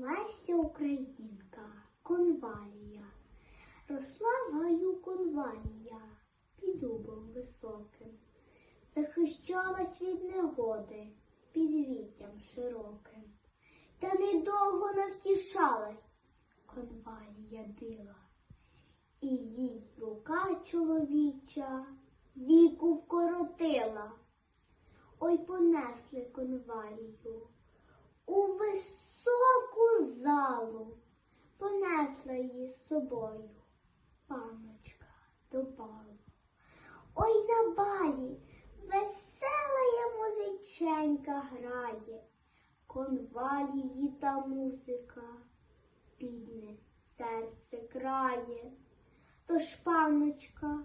Леся Українка, конвалія, росла гаю конвалія під дубом високим, захищалась від негоди під віттям широким, та недовго навтішалась конвалія біла, і їй рука чоловіча віку вкоротила. Ой понесли конвалію понесла її з собою паночка до балу. Ой на балі весела я музиченька грає, конвалії та музика, бідне серце крає. Тож паночка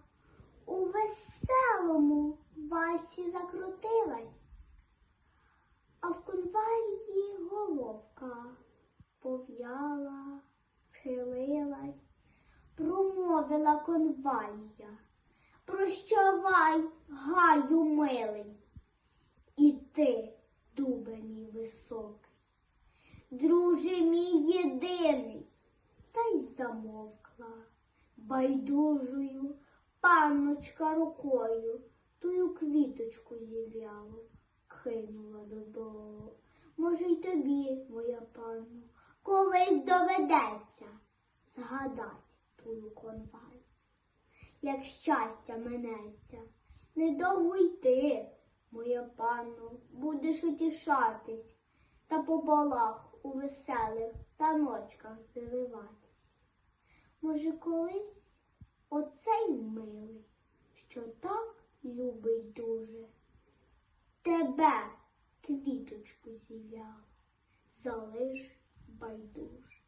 промовила конвалія. Прощавай, гаю милий, і ти, дубе мій високий, друже мій єдиний, та й замовкла байдужою панночка рукою тую квіточку зів'ялу кинула додолу. Може, й тобі, моя панно, колись доведеться згадать тую конваль. Як щастя минеться, недовго йти, моя панно, будеш утішатись та по балах у веселих таночках завиватись. Може, колись оцей милий, що так любить дуже, тебе квіточку зів'яла, залиш байдуже.